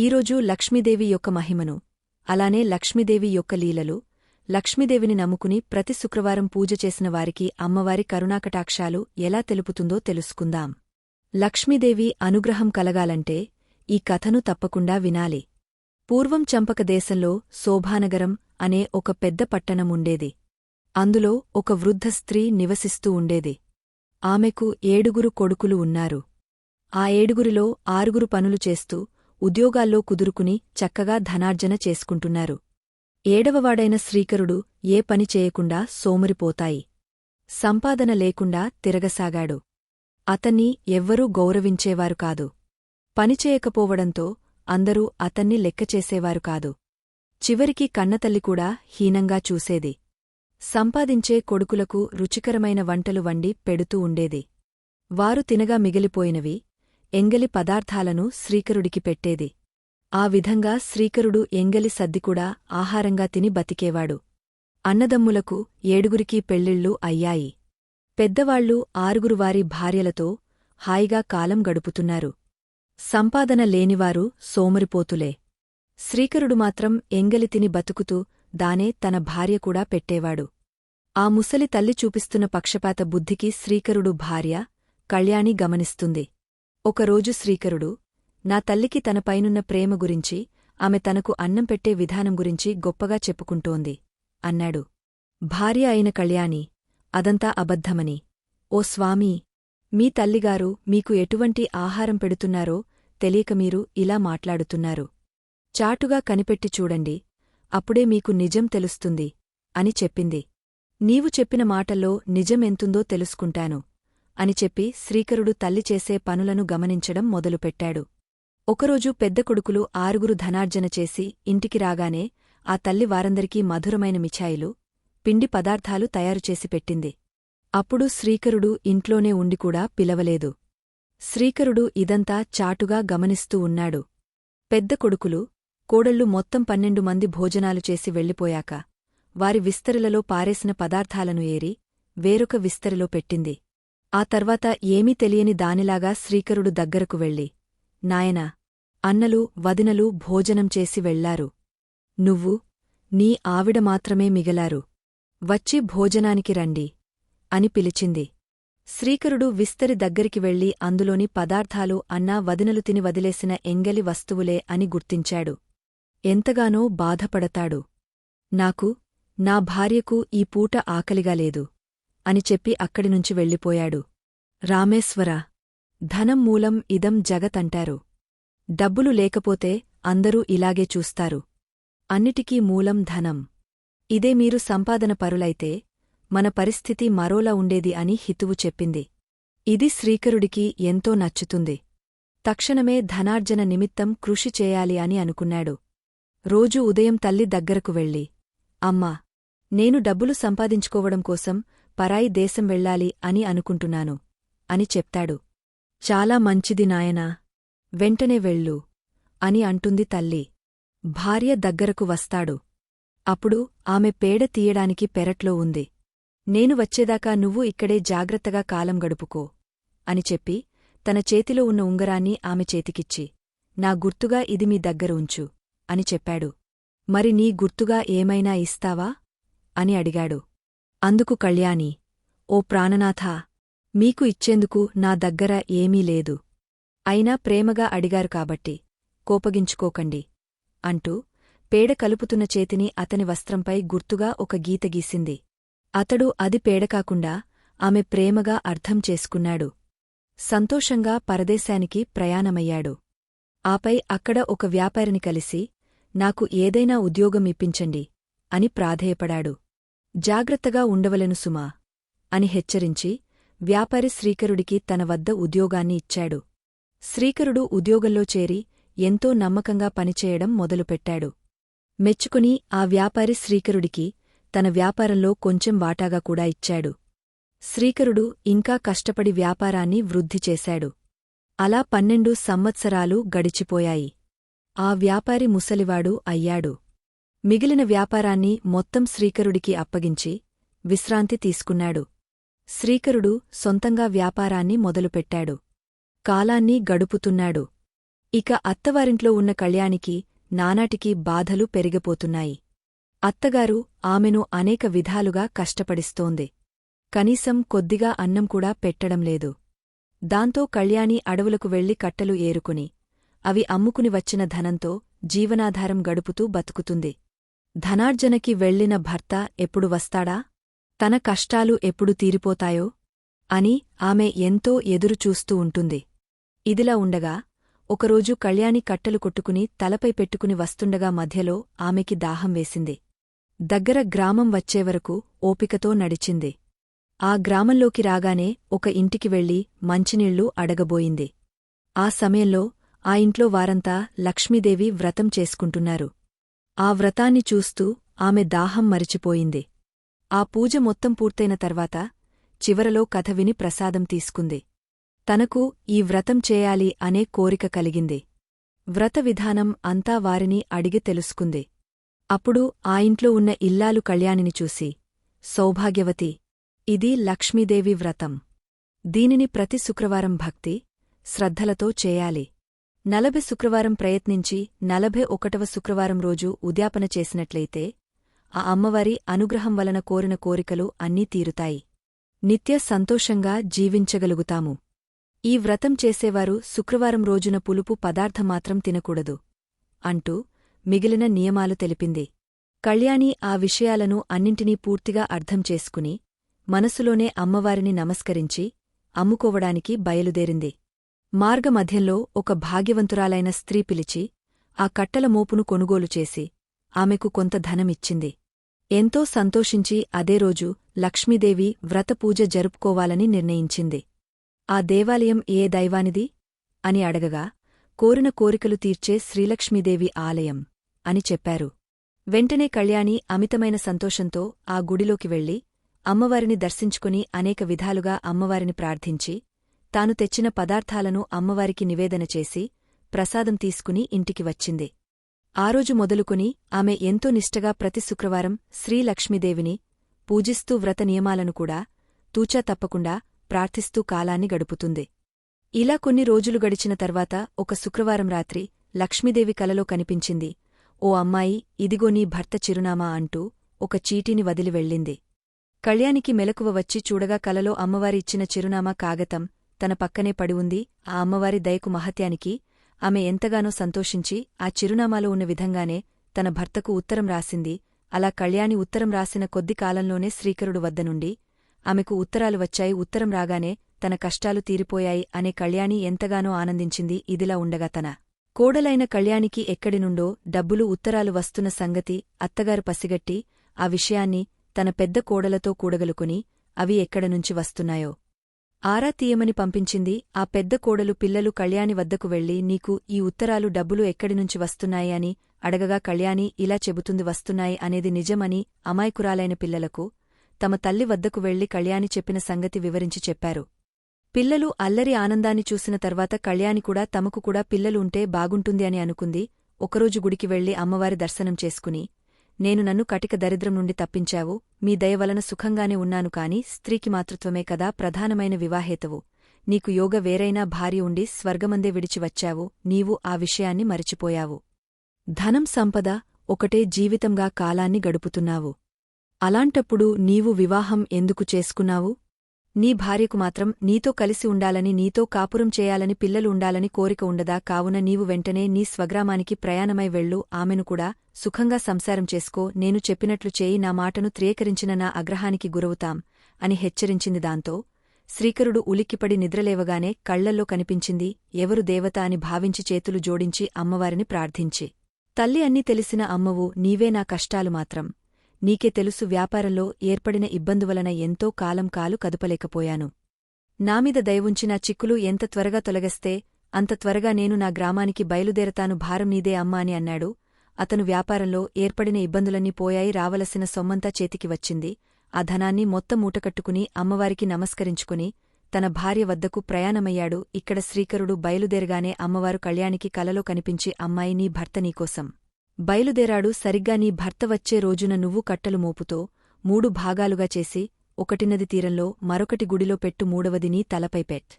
ఈరోజు లక్ష్మీదేవి యొక్క మహిమను అలానే లక్ష్మీదేవి యొక్క లీలలు లక్ష్మీదేవిని నమ్ముకుని ప్రతి శుక్రవారం పూజ చేసిన వారికి అమ్మవారి కరుణాకటాక్షాలు ఎలా తెలుపుతుందో తెలుసుకుందాం. లక్ష్మీదేవి అనుగ్రహం కలగాలంటే ఈ కథను తప్పకుండా వినాలి. పూర్వం చంపక దేశంలో శోభానగరం అనే ఒక పెద్ద పట్టణముండేది అందులో ఒక వృద్ధ స్త్రీ నివసిస్తూ ఉండేది. ఆమెకు ఏడుగురు కొడుకులు ఉన్నారు. ఆ ఏడుగురిలో ఆరుగురు పనులు చేస్తూ ఉద్యోగాల్లో కుదురుకుని చక్కగా ధనార్జన చేసుకుంటున్నారు. ఏడవవాడైన శ్రీకరుడు ఏ పని చేయకుండా సోమరిపోతాయి. సంపాదన లేకుండా తిరగసాగాడు. అతన్ని ఎవ్వరూ గౌరవించేవారు కాదు. పనిచేయకపోవడంతో అందరూ అతన్ని లెక్కచేసేవారు కాదు. చివరికి కన్నతల్లి కూడా హీనంగా చూసేది. సంపాదించే కొడుకులకు రుచికరమైన వంటలు వండి పెడుతూ ఉండేది. వారు తినగా మిగిలిపోయినవి ఎంగలి పదార్థాలను శ్రీకరుడికి పెట్టేది. ఆ విధంగా శ్రీకరుడు ఎంగలి సద్దికూడా ఆహారంగా తిని బతికేవాడు. అన్నదమ్ములకు ఏడుగురికి పెళ్ళిళ్ళు అయ్యాయి. పెద్దవాళ్ళు ఆరుగురు వారి భార్యలతో హాయిగా కాలం గడుపుతున్నారు. సంపాదన లేనివారు సోమరిపోతులే. శ్రీకరుడు మాత్రం ఎంగలి తిని బతుకుతూ దానే తన భార్య కూడా పెట్టేవాడు. ఆ ముసలి తల్లి చూపిస్తున్న పక్షపాత బుద్ధికి శ్రీకరుడు భార్య కళ్యాణి గమనిస్తుంది. ఒకరోజు శ్రీకరుడు నా తల్లికి తనపైనున్న ప్రేమ గురించి ఆమె తనకు అన్నం పెట్టే విధానం గురించి గొప్పగా చెప్పుకుంటోంది. అన్నాడు. భార్య అయిన కళ్యాణి అదంతా అబద్ధమని. ఓ స్వామీ మీ తల్లిగారు మీకు ఎటువంటి ఆహారం పెడుతున్నారో తెలియక మీరు ఇలా మాట్లాడుతున్నారు. చాటుగా కనిపెట్టి చూడండి అప్పుడే మీకు నిజం తెలుస్తుంది అని చెప్పింది. నీవు చెప్పిన మాటల్లో నిజమెంతుందో తెలుసుకుంటాను. అని చెప్పి శ్రీకరుడు తల్లి చేసే పనులను గమనించడం మొదలుపెట్టాడు. ఒకరోజు పెద్ద కొడుకులు ఆరుగురు ధనార్జన చేసి ఇంటికి రాగానే ఆ తల్లి వారందరికీ మధురమైన మిఠాయిలు పిండి పదార్థాలు తయారుచేసి పెట్టింది. అప్పుడు శ్రీకరుడు ఇంట్లోనే ఉండికూడా పిలవలేదు. శ్రీకరుడు ఇదంతా చాటుగా గమనిస్తూ ఉన్నాడు. పెద్ద కొడుకులు కోడళ్ళు మొత్తం పన్నెండు మంది భోజనాలు చేసి వెళ్ళిపోయాక వారి విస్తరిలలో పారేసిన పదార్థాలను ఏరి వేరొక విస్తరిలో పెట్టింది. ఆ తర్వాత ఏమీ తెలియని దానిలాగా శ్రీకరుడు దగ్గరకు వెళ్ళి నాయనా అన్నలు వదినలు భోజనం చేసి వెళ్ళారు నువ్వు నీ ఆవిడ మాత్రమే మిగలారు. వచ్చి భోజనానికి రండి అని పిలిచింది. శ్రీకరుడు విస్తరి దగ్గరికి వెళ్ళి అందులోని పదార్థాలు అన్నా వదినలు తిని వదిలేసిన ఎంగలి వస్తువులే అని గుర్తించాడు. ఎంతగానో బాధపడతాడు. నాకు నా భార్యకు ఈ పూట ఆకలిగా లేదు. అని చెప్పి అక్కడినుంచి వెళ్ళిపోయాడు. రామేశ్వర! ధనం మూలం ఇదం జగతంటారు డబ్బులు లేకపోతే అందరూ ఇలాగే చూస్తారు. అన్నిటికీ మూలం ధనం. ఇదే మీరు సంపాదన పరులైతే మన పరిస్థితి మరోలా ఉండేది అని హితువు చెప్పింది. ఇది శ్రీకరుడికి ఎంతో నచ్చుతుంది. తక్షణమే ధనార్జన నిమిత్తం కృషి చేయాలి అని అనుకున్నాడు. రోజూ ఉదయం తల్లి దగ్గరకు వెళ్ళి అమ్మా నేను డబ్బులు సంపాదించుకోవడం కోసం పరాయి దేశం వెళ్ళాలి అని అనుకుంటున్నాను. అని చెప్తాడు. చాలా మంచిది నాయనా. వెంటనే వెళ్ళు. అని అంటుంది తల్లి. భార్య దగ్గరకు వస్తాడు. అప్పుడు ఆమె పేడ తీయడానికి పెరట్లో ఉంది. నేను వచ్చేదాకా నువ్వు ఇక్కడే జాగ్రత్తగా కాలం గడుపుకో. అని చెప్పి తన చేతిలో ఉన్న ఉంగరాన్ని ఆమె చేతికిచ్చి నా గుర్తుగా ఇది మీ దగ్గర ఉంచు. అని చెప్పాడు. మరి నీ గుర్తుగా ఏమైనా ఇస్తావా? అని అడిగాడు. అందుకు కళ్యాణి ఓ ప్రాణనాథా మీకు ఇచ్చేందుకు నా దగ్గర ఏమీ లేదు. అయినా ప్రేమగా అడిగారు కాబట్టి కోపగించుకోకండి అంటూ పేడ కలుపుతున్న చేతిని అతని వస్త్రంపై గుర్తుగా ఒక గీత గీసింది. అతడు అది పేడకాకుండా ఆమె ప్రేమగా అర్థం చేసుకున్నాడు. సంతోషంగా పరదేశానికి ప్రయాణమయ్యాడు. ఆపై అక్కడ ఒక వ్యాపారిని కలిసి నాకు ఏదైనా ఉద్యోగం ఇప్పించండి అని ప్రాధేయపడాడు. జాగ్రత్తగా ఉండవలెను సుమా అని హెచ్చరించి వ్యాపారి శ్రీకరుడికి తన వద్ద ఉద్యోగాన్ని ఇచ్చాడు. శ్రీకరుడు ఉద్యోగంలో చేరి ఎంతో నమ్మకంగా పనిచేయడం మొదలుపెట్టాడు. మెచ్చుకుని ఆ వ్యాపారి శ్రీకరుడికి తన వ్యాపారంలో కొంచెం వాటాగా కూడా ఇచ్చాడు. శ్రీకరుడు ఇంకా కష్టపడి వ్యాపారాన్ని వృద్ధి చేశాడు. అలా పన్నెండు సంవత్సరాలు గడిచిపోయాయి. ఆ వ్యాపారి ముసలివాడు అయ్యాడు. మిగిలిన వ్యాపారాన్ని మొత్తం శ్రీకరుడికి అప్పగించి విశ్రాంతి తీసుకున్నాడు. శ్రీకరుడు సొంతంగా వ్యాపారాన్ని మొదలుపెట్టాడు. కాలాన్ని గడుపుతున్నాడు. ఇక అత్తవారింట్లో ఉన్న కళ్యాణికి నానాటికి బాధలు పెరిగిపోతున్నాయి. అత్తగారు ఆమెను అనేక విధాలుగా కష్టపడిస్తోంది. కనీసం కొద్దిగా అన్నం కూడా పెట్టడం లేదు. దాంతో కళ్యాణి అడవులకు వెళ్ళి కట్టలు ఏరుకుని అవి అమ్ముకుని వచ్చిన ధనంతో జీవనాధారం గడుపుతూ బతుకుతుంది. ధనార్జనకి వెళ్ళిన భర్త ఎప్పుడు వస్తాడా? తన కష్టాలు ఎప్పుడు తీరిపోతాయో? అని ఆమె ఎంతో ఎదురుచూస్తూ ఉంటుంది. ఇదిలా ఉండగా ఒకరోజు కళ్యాణి కట్టలు కొట్టుకుని తలపై పెట్టుకుని వస్తుండగా మధ్యలో ఆమెకి దాహం వేసింది. దగ్గర గ్రామం వచ్చేవరకు ఓపికతో నడిచింది. ఆ గ్రామంలోకి రాగానే ఒక ఇంటికి వెళ్ళి మంచినీళ్ళు అడగబోయింది. ఆ సమయంలో ఆ ఇంట్లో వారంతా లక్ష్మీదేవి వ్రతం చేసుకుంటున్నారు. ఆ వ్రతాన్ని చూస్తూ ఆమె దాహం మరిచిపోయింది. ఆ పూజ మొత్తం పూర్తయిన తర్వాత చివరలో కథ విని ప్రసాదం తీసుకుంది. తనకు ఈ వ్రతం చేయాలి అనే కోరిక కలిగింది. వ్రత విధానం అంతా వారిని అడిగి తెలుసుకుంది. అప్పుడు ఆ ఇంట్లో ఉన్న ఇల్లాలు కళ్యాణిని చూసి సౌభాగ్యవతి ఇది లక్ష్మీదేవి వ్రతం. దీనిని ప్రతి శుక్రవారం భక్తి శ్రద్ధలతో చేయాలి. నలభై శుక్రవారం ప్రయత్నించి నలభై ఒకటవ శుక్రవారం రోజు ఉద్యాపన చేసినట్లయితే ఆ అమ్మవారి అనుగ్రహం వలన కోరిన కోరికలు అన్నీ తీరుతాయి. నిత్య సంతోషంగా జీవించగలుగుతాము. ఈ వ్రతం చేసేవారు శుక్రవారం రోజున పులుపు పదార్థమాత్రం తినకూడదు అంటూ మిగిలిన నియమాలు తెలిపింది. కళ్యాణి ఆ విషయాలను అన్నింటినీ పూర్తిగా అర్థం చేసుకుని మనసులోనే అమ్మవారిని నమస్కరించి అమ్ముకోవడానికి బయలుదేరింది. మార్గమధ్యంలో ఒక భాగ్యవంతురాలైన స్త్రీ పిలిచి ఆ కట్టల మోపును కొనుగోలు చేసి ఆమెకు కొంత ధనమిచ్చింది. ఎంతో సంతోషించి అదే రోజు లక్ష్మీదేవి వ్రతపూజ జరుపుకోవాలని నిర్ణయించింది. ఆ దేవాలయం ఏ దైవానిది? అని అడగగా కోరిన కోరికలు తీర్చే శ్రీలక్ష్మీదేవి ఆలయం అని చెప్పారు. వెంటనే కళ్యాణి అమితమైన సంతోషంతో ఆ గుడిలోకి వెళ్ళి అమ్మవారిని దర్శించుకుని అనేక విధాలుగా అమ్మవారిని ప్రార్థించి తాను తెచ్చిన పదార్థాలను అమ్మవారికి నివేదన చేసి ప్రసాదం తీసుకుని ఇంటికి వచ్చింది. ఆ రోజు మొదలుకుని ఆమె ఎంతో నిష్టగా ప్రతి శుక్రవారం శ్రీలక్ష్మీదేవిని పూజిస్తూ వ్రత నియమాలను కూడా తూచా తప్పకుండా ప్రార్థిస్తూ కాలాన్ని గడుపుతుంది. ఇలా కొన్ని రోజులు గడిచిన తర్వాత ఒక శుక్రవారం రాత్రి లక్ష్మీదేవి కలలో కనిపించింది. ఓ అమ్మాయి ఇదిగో నీ భర్త చిరునామా అంటూ ఒక చీటీని వదిలి వెళ్ళింది. కళ్యాణికి మెలకువ వచ్చి చూడగా కలలో అమ్మవారి ఇచ్చిన చిరునామా కాగతం తన పక్కనే పడి ఉంది. ఆ అమ్మవారి దయకు మహత్యానికి ఆమె ఎంతగానో సంతోషించి ఆ చిరునామాలో ఉన్న విధంగానే తన భర్తకు ఉత్తరం రాసింది. అలా కళ్యాణి ఉత్తరం రాసిన కొద్ది కాలంలోనే శ్రీకరుడు వద్ద నుండి ఆమెకు ఉత్తరాలు వచ్చాయి. ఉత్తరం రాగానే తన కష్టాలు తీరిపోయాయి అనే కళ్యాణి ఎంతగానో ఆనందించింది. ఇదిలా ఉండగా తన కోడలైన కళ్యాణికి ఎక్కడినుండో డబ్బులు ఉత్తరాలు వస్తున్న సంగతి అత్తగారు పసిగట్టి ఆ విషయాన్ని తన పెద్ద కోడలతో కూడగలుకుని అవి ఎక్కడనుంచి వస్తున్నాయో ఆరా తీయమని పంపించింది ఆ పెద్ద కోడలు పిల్లలు కళ్యాణి వద్దకు వెళ్ళి నీకు ఈ ఉత్తరాలు డబ్బులు ఎక్కడినుంచి వస్తున్నాయి అని అడగగా కళ్యాణి ఇలా చెబుతుంది వస్తున్నాయి అనేది నిజమని అమాయకురాలైన పిల్లలకు తమ తల్లి వద్దకు వెళ్ళి కళ్యాణి చెప్పిన సంగతి వివరించి చెప్పారు. పిల్లలు అల్లరి ఆనందాన్ని చూసిన తర్వాత కళ్యాణి కూడా తమకు కూడా పిల్లలు ఉంటే బాగుంటుంది అని అనుకుంది. ఒకరోజు గుడికి వెళ్ళి అమ్మవారి దర్శనం చేసుకుని నేను నన్ను కటిక దరిద్రం నుండి తప్పించావు మీ దయవలన సుఖంగానే ఉన్నాను కాని స్త్రీకి మాతృత్వమే కదా ప్రధానమైన వివాహేతవు. నీకు యోగ వేరైనా భార్య ఉండి స్వర్గమందే విడిచివచ్చావు నీవు ఆ విషయాన్ని మరిచిపోయావు. ధనం సంపద ఒకటే జీవితంగా కాలాన్ని గడుపుతున్నావు. అలాంటప్పుడు నీవు వివాహం ఎందుకు చేసుకున్నావు? నీ భార్యకు మాత్రం నీతో కలిసి ఉండాలని నీతో కాపురం చేయాలని పిల్లలు ఉండాలని కోరిక ఉండదా? కావున నీవు వెంటనే నీ స్వగ్రామానికి ప్రయాణమై వెళ్ళు. ఆమెను కూడా సుఖంగా సంసారం చేసుకో. నేను చెప్పినట్లు చేయి. నా మాటను త్రియకరించిన నా అగ్రహానికి గురవుతాం అని హెచ్చరించింది దాంతో. శ్రీకరుడు ఉలిక్కిపడి నిద్రలేవగానే కళ్ళల్లో కనిపించింది ఎవరు దేవత అని భావించి చేతులు జోడించి అమ్మవారిని ప్రార్థించి. తల్లి అన్ని తెలిసిన అమ్మవు నీవే నా కష్టాలు మాత్రం. నీకే తెలుసు వ్యాపారంలో ఏర్పడిన ఇబ్బందువలన ఎంతో కాలం కాలు కదుపలేకపోయాను. నామీద దయవుంచిన నా చిక్కులు ఎంత త్వరగా తొలగస్తే అంత త్వరగా నేను నా గ్రామానికి బయలుదేరతాను భారం నీదే అమ్మా అని అన్నాడు. అతను వ్యాపారంలో ఏర్పడిన ఇబ్బందులన్నీ పోయాయి రావలసిన సొమ్మంతా చేతికి వచ్చింది. ఆ ధనాన్ని మొత్తం మూటకట్టుకుని అమ్మవారికి నమస్కరించుకుని తన భార్య వద్దకు ప్రయాణమయ్యాడు. ఇక్కడ శ్రీకరుడు బయలుదేరగానే అమ్మవారు కళ్యాణికి కలలో కనిపించి అమ్మాయి నీ భర్త నీకోసం. బయలుదేరాడు సరిగ్గా నీ భర్త వచ్చే రోజున నువ్వు కట్టలు మోపుతో మూడు భాగాలుగా చేసి ఒకటినది తీరంలో మరొకటి గుడిలో పెట్టు మూడవది నీ తలపై పెట్.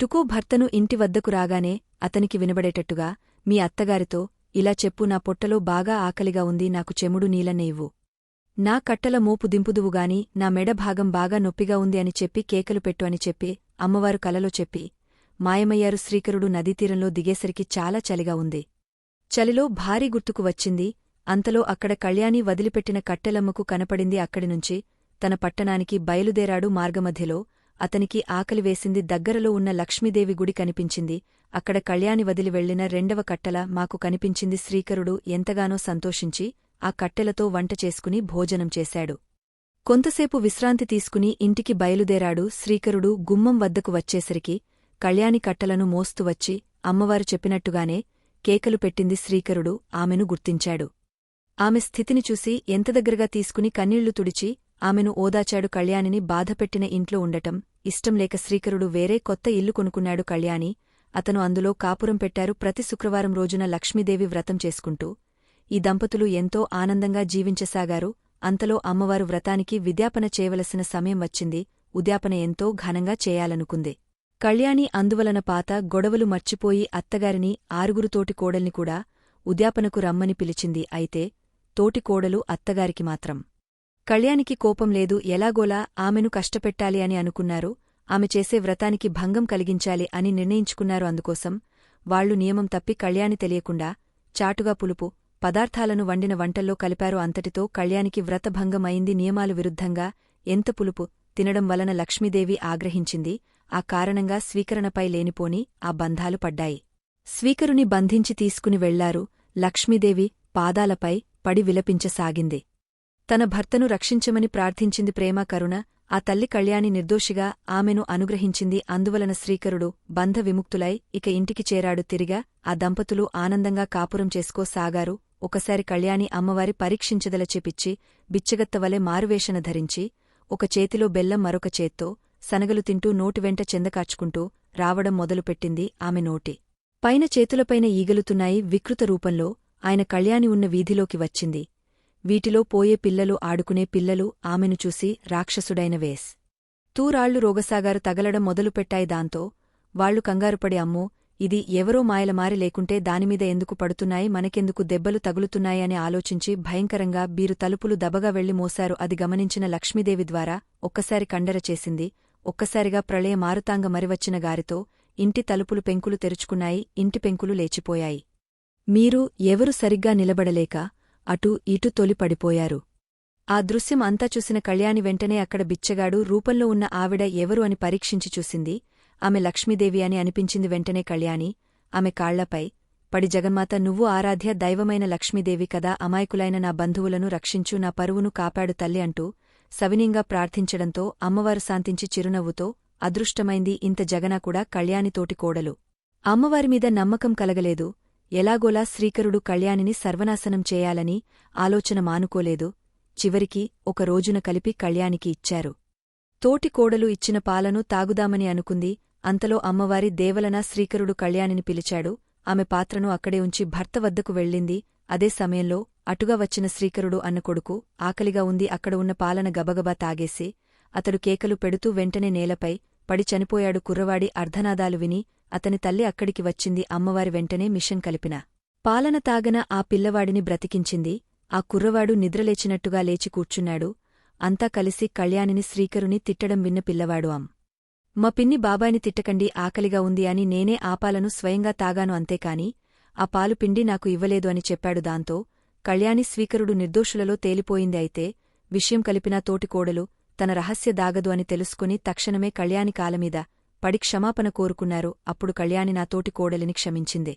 టుకో భర్తను ఇంటి వద్దకు రాగానే అతనికి వినబడేటట్టుగా మీ అత్తగారితో ఇలా చెప్పు నా పొట్టలో బాగా ఆకలిగా ఉంది నాకు చెముడు నీలనే ఇవ్వు. నా కట్టల మోపు దింపుదువుగాని నా మెడ భాగం బాగా నొప్పిగా ఉంది అని చెప్పి కేకలు పెట్టు అని చెప్పి అమ్మవారు కలలో చెప్పి మాయమయ్యారు శ్రీకరుడు నదీతీరంలో దిగేసరికి చాలా చలిగా ఉంది. చలిలో భారీ గుర్తుకు వచ్చింది. అంతలో అక్కడ కళ్యాణి వదిలిపెట్టిన కట్టెలమ్మకు కనపడింది అక్కడినుంచి తన పట్టణానికి బయలుదేరాడు మార్గమధ్యలో. అతనికి ఆకలి వేసింది దగ్గరలో ఉన్న లక్ష్మీదేవి గుడి కనిపించింది. అక్కడ కళ్యాణి వదిలి వెళ్ళిన రెండవ కట్టెల మాకు కనిపించింది శ్రీకరుడు ఎంతగానో సంతోషించి ఆ కట్టెలతో వంట చేసుకుని భోజనం చేశాడు. కొంతసేపు విశ్రాంతి తీసుకుని ఇంటికి బయలుదేరాడు శ్రీకరుడు గుమ్మం వద్దకు వచ్చేసరికి కళ్యాణి కట్టలను మోస్తూ వచ్చి అమ్మవారు చెప్పినట్టుగానే కేకలు పెట్టింది శ్రీకరుడు ఆమెను గుర్తించాడు. ఆమె స్థితిని చూసి ఎంత దగ్గరగా తీసుకుని కన్నీళ్ళు తుడిచి ఆమెను ఓదాచాడు కళ్యాణిని బాధపెట్టిన ఇంట్లో ఉండటం ఇష్టంలేక శ్రీకరుడు వేరే కొత్త ఇల్లు కొనుక్కున్నాడు కళ్యాణి అతను అందులో కాపురం పెట్టారు ప్రతి శుక్రవారం రోజున లక్ష్మీదేవి వ్రతం చేసుకుంటూ. ఈ దంపతులు ఎంతో ఆనందంగా జీవించసాగారు అంతలో అమ్మవారు వ్రతానికి విద్యాపన చేయవలసిన సమయం వచ్చింది ఉద్యాపన ఎంతో ఘనంగా చేయాలనుకుంది. కళ్యాణి అందువలన పాత గొడవలు మర్చిపోయి అత్తగారిని ఆరుగురుతోటి కోడల్ని కూడా ఉద్యాపనకు రమ్మని పిలిచింది అయితే తోటి కోడలు అత్తగారికి మాత్రం. కళ్యాణికి కోపం లేదు ఎలాగోలా ఆమెను కష్టపెట్టాలి అని అనుకున్నారు ఆమె చేసే వ్రతానికి భంగం కలిగించాలి అని నిర్ణయించుకున్నారు. అందుకోసం వాళ్ళు నియమం తప్పి కళ్యాణి తెలియకుండా చాటుగా పులుపు పదార్థాలను వండిన వంటల్లో కలిపారు. అంతటితో కళ్యాణికి వ్రతభంగం అయింది. నియమాలు విరుద్ధంగా ఎంత పులుపు తినడం వలన లక్ష్మీదేవి ఆగ్రహించింది ఆ కారణంగా స్వీకరణపై లేనిపోని ఆ బంధాలు పడ్డాయి. స్వీకరుని బంధించి తీసుకుని వెళ్ళారు లక్ష్మీదేవి పాదాలపై పడి విలపించసాగింది. తన భర్తను రక్షించమని ప్రార్థించింది ప్రేమ కరుణ ఆ తల్లి కళ్యాణి నిర్దోషిగా ఆమెను అనుగ్రహించింది. అందువలన శ్రీకరుడు బంధ విముక్తులై ఇక ఇంటికి చేరాడు. తిరిగా ఆ దంపతులు ఆనందంగా కాపురం చేసుకోసాగారు. ఒకసారి కళ్యాణి అమ్మవారి పరీక్షించదల చెపిచ్చి బిచ్చగత్తవలె మారువేషణ ధరించి ఒక చేతిలో బెల్లం మరొక చేత్తో సనగలు తింటూ నోటివెంట చెందకాచుకుంటూ రావడం మొదలుపెట్టింది ఆమె నోటి. పైన చేతులపైన ఈగలుతున్నాయి వికృత రూపంలో ఆయన కళ్యాణి ఉన్న వీధిలోకి వచ్చింది. వీటిలో పోయే పిల్లలు ఆడుకునే పిల్లలు ఆమెను చూసి రాక్షసుడైన వేస్. తూరాళ్ళు రోగసాగారు తగలడం మొదలుపెట్టాయి దాంతో వాళ్ళు కంగారుపడి అమ్మో ఇది ఎవరో మాయలమారి లేకుంటే దానిమీద ఎందుకు పడుతున్నాయి మనకెందుకు దెబ్బలు తగులుతున్నాయి అని ఆలోచించి భయంకరంగా బీరు తలుపులు దబగా వెళ్ళి మోశారు. అది గమనించిన లక్ష్మీదేవి ద్వారా ఒక్కసారి కండర చేసింది. ఒక్కసారిగా ప్రళయ మారుతాంగ మరివచ్చిన గారితో ఇంటి తలుపులు పెంకులు తెరుచుకున్నాయి ఇంటి పెంకులు లేచిపోయాయి. మీరు ఎవరు సరిగ్గా నిలబడలేక అటూ ఇటు తొలి పడిపోయారు ఆ దృశ్యం అంతా చూసిన కళ్యాణి వెంటనే అక్కడ బిచ్చగాడు రూపంలో ఉన్న ఆవిడ ఎవరు అని పరీక్షించి చూసింది. ఆమె లక్ష్మీదేవి అని అనిపించింది వెంటనే కళ్యాణి. ఆమె కాళ్ళపై పడి జగన్మాత నువ్వు ఆరాధ్య దైవమైన లక్ష్మీదేవి కదా అమాయకులైన నా బంధువులను రక్షించు నా పరువును కాపాడు తల్లి అంటూ సవినీంగా ప్రార్థించడంతో అమ్మవారు శాంతించి చిరునవ్వుతో అదృష్టమైంది ఇంత జగన కూడా కళ్యాణితోటి కోడలు. అమ్మవారిమీద నమ్మకం కలగలేదు. ఎలాగోలా శ్రీకరుడు కళ్యాణిని సర్వనాశనం చేయాలని ఆలోచన మానుకోలేదు. చివరికి ఒక రోజున కలిపి కళ్యాణికి ఇచ్చారు. తోటి కోడలు ఇచ్చిన పాలను తాగుదామని అనుకుంది. అంతలో అమ్మవారి దేవలన శ్రీకరుడు కళ్యాణిని పిలిచాడు. ఆమె పాత్రను అక్కడే ఉంచి భర్త వద్దకు వెళ్ళింది. అదే సమయంలో అటుగా వచ్చిన శ్రీకరుడు అన్న కొడుకు ఆకలిగా ఉంది అక్కడ ఉన్న పాలన గబగబా తాగేసి అతడు కేకలు పెడుతూ వెంటనే నేలపై పడి చనిపోయాడు కుర్రవాడి అర్ధనాదాలు విని అతని తల్లి అక్కడికి వచ్చింది అమ్మవారి వెంటనే మిషన్ కలిపిన. పాలన తాగన ఆ పిల్లవాడిని బ్రతికించింది. ఆ కుర్రవాడు నిద్రలేచినట్టుగా లేచి కూర్చున్నాడు. అంతా కలిసి కళ్యాణిని శ్రీకరుని తిట్టడం విన్న పిల్లవాడు అం. మా పిన్ని బాబాయిని తిట్టకండి ఆకలిగా ఉంది అని నేనే ఆ పాలను స్వయంగా తాగాను అంతేకాని ఆ పాలు పిండి నాకు ఇవ్వలేదు అని చెప్పాడు దాంతో కళ్యాణి స్వీకరుడు నిర్దోషులలో తేలిపోయింది అయితే విషయం కలిపినా తోటికోడలు తన రహస్య దాగదు అని తెలుసుకుని తక్షణమే కళ్యాణి కాలమీద పడి క్షమాపణ కోరుకున్నారు. అప్పుడు కళ్యాణి నా తోటి కోడలిని క్షమించింది.